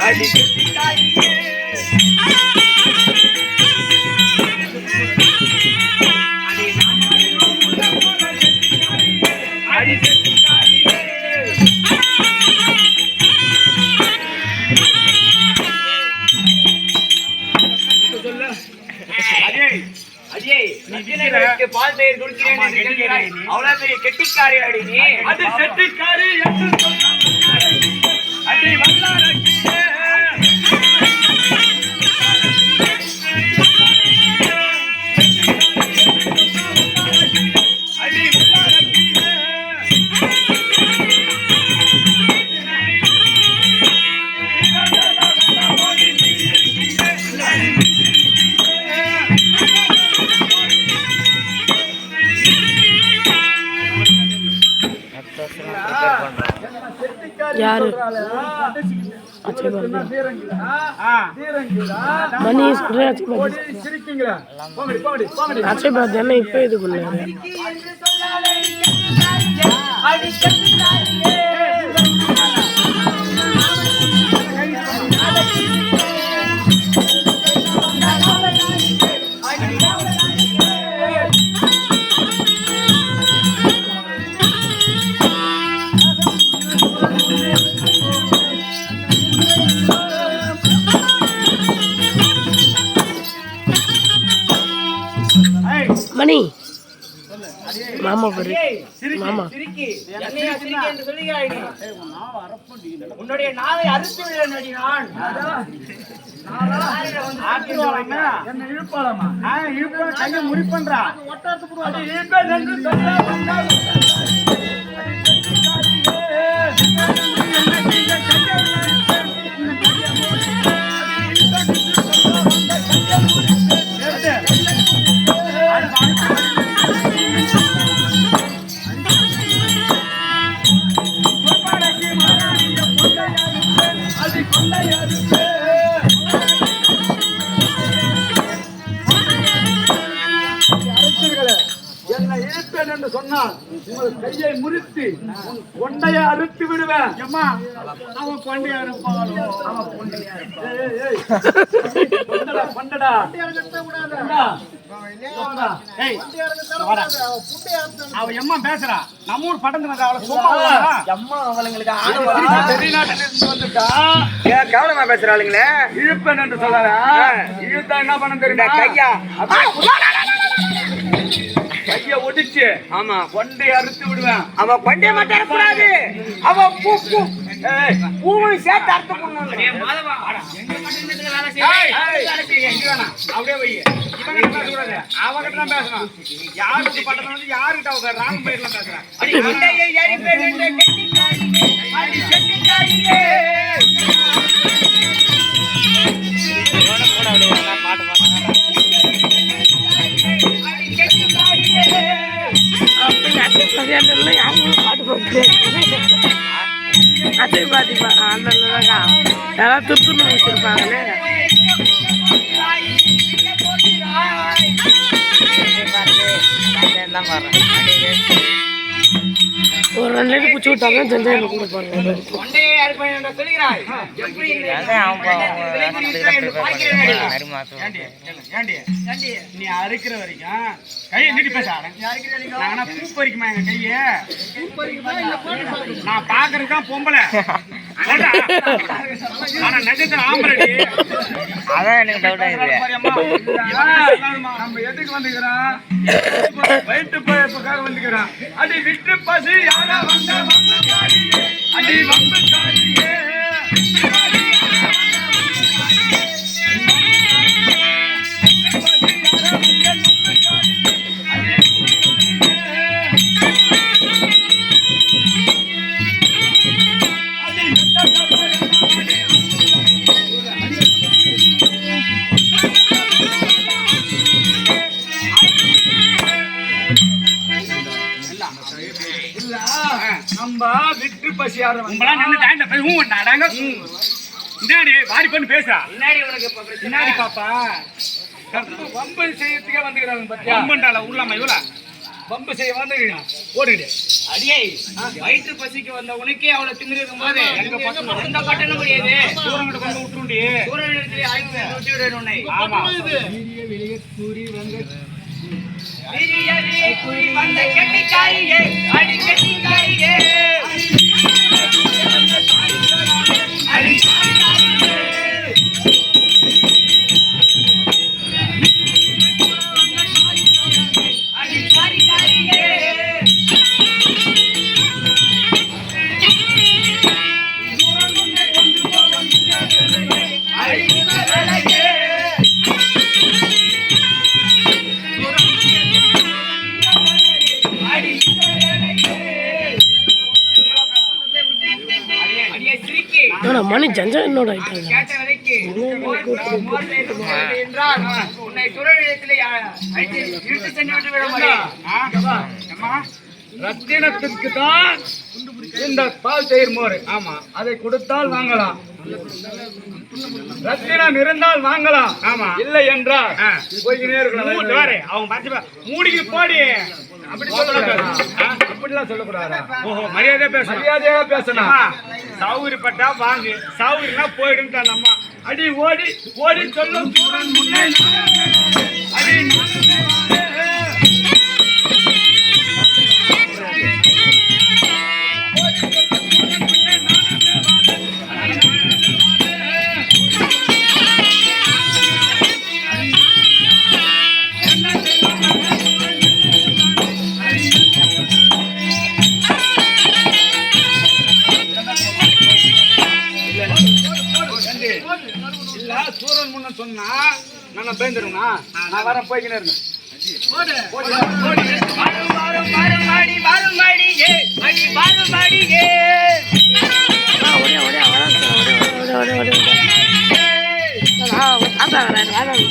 அடி கெட்டிக்காரியே அடி பால் தயிர் கொடுக்கிறேன் என்று கேட்கிறாய் அவ்வளவு பெரிய கெட்டிக்காரி அடி நீ அது கெட்டிக்காரி என்று சொன்னாய். அடி. யாரு? மணிஷ் அச்சை பார்த்து என்ன இப்போ இது பண்ணாரு மாமா பாரு. மாமா? உன்னுடைய நாவை அறுத்து விட நான். என்ன இழுப்பாளமா இழுப்பா கையை அது என்று சொன்னால் உங்கள் கையை முறித்து உன் கொண்டையை அறுத்து விடுவேன். அம்மா அவன் கொண்டையை அவன். கொண்டடா, கொண்டடா. வாடா. அவ எம்மா பேசுறா? நம்ம ஊர் இருக்கா, அவளை சும்மா? அம்மா அவளுங்களுக்கு வெளிநாட்டுல இருந்து வந்துட்டா? கவனமா பேசுறாளுங்களே இழுப்பேன் என்று சொல்றாரா இழுத்தா என்ன பண்ண தெரியுமா? கையா. ஆமா. கொண்டை அறுத்து விடுவேன். அவ பண்டே மட்டும் கூடாது அவ பூ பூ. சேர்த்து இங்க வேணாம். அப்படியே வை. அவகிட்ட தான் பேசணும். யாருக்கு பட்டணம் வந்து யாருக்கிட்ட அவங்க ராங் பேர்ல பேசுறா. அடி கொண்டையை அடிப்பேன் பாத்திப்பா அந்த யாராவது திருத்தூர் வச்சிருப்பாங்களே ஒரு ரெண்டு லிட்டர் குச்சி விட்டாங்க ஜென்ஜாயில் கொடுப்பாங்க நீ அறுக்கிற வரைக்கும் கையை நீட்டி பேச பூ பறிக்குமா எங்க கையை நான் பாக்குறதுதான் பொம்பளை ஏண்டா? ஆனா அதான் எனக்கு டவுட் ஆகுது நம்ம எதுக்கு வந்துக்கிறோம் வயிற்று பழப்புக்காக வந்துக்கிறோம் அடி விட்டு பசி யாரா வந்த நம்ம விட்டு பசி யாரா உங்களாம் நின்னு தாண்ட போய் ஊ நாடாங்க இந்தாடி வாரி பண்ணி பேசுறா பின்னாடி உனக்கு. பின்னாடி பாப்பா. வம்பு செய்யறதுக்கே வந்துக்கிறாங்க பத்தியா? அம்மண்டால உள்ளாம இவள? பம்பு செய்ய வந்துடுங்க ஓடுங்க அடியே வயிற்று பசிக்கு வந்த உனக்கே அவ்வளவு திமிரு இருக்கும்போது இந்த பட்டணம் முடியாது தூரங்கிட்ட கொண்டு விட்டுருண்டி. சூழலிடத்திலே ஆய்வு விட்டு உன்னை. ஆமா. வெளியே கூறி வந்த கெட்டிக்காரியே அடி கெட்டிக்காரியே அடி விட்டு விட முடியும் ரத்தினத்திற்கு தான் இந்த பால் தயிர் மோர் ஆமா. அதை கொடுத்தால் வாங்கலாம் ரத்தினம் இருந்தால் வாங்கலாம் ஆமா. இல்லை என்றால் அவங்க பார்த்து மூடிக்கு போடி. அப்படி சொல்லக்கூடாது? அப்படிலாம் சொல்லக்கூடாதா? ஓஹோ மரியாதையா பேசணும். மரியாதையாக பேசணும். சௌகரியப்பட்டா வாங்கு. சௌகரியம்னா போயிடுன்னு அம்மா. அடி ஓடி ஓடி சொல்லும் முன்னே. அடி சொன்னா நான் பயந்துருங்கண்ணா நான் வர போய்க்கினே இருங்க ஆ வாரும் வாரும்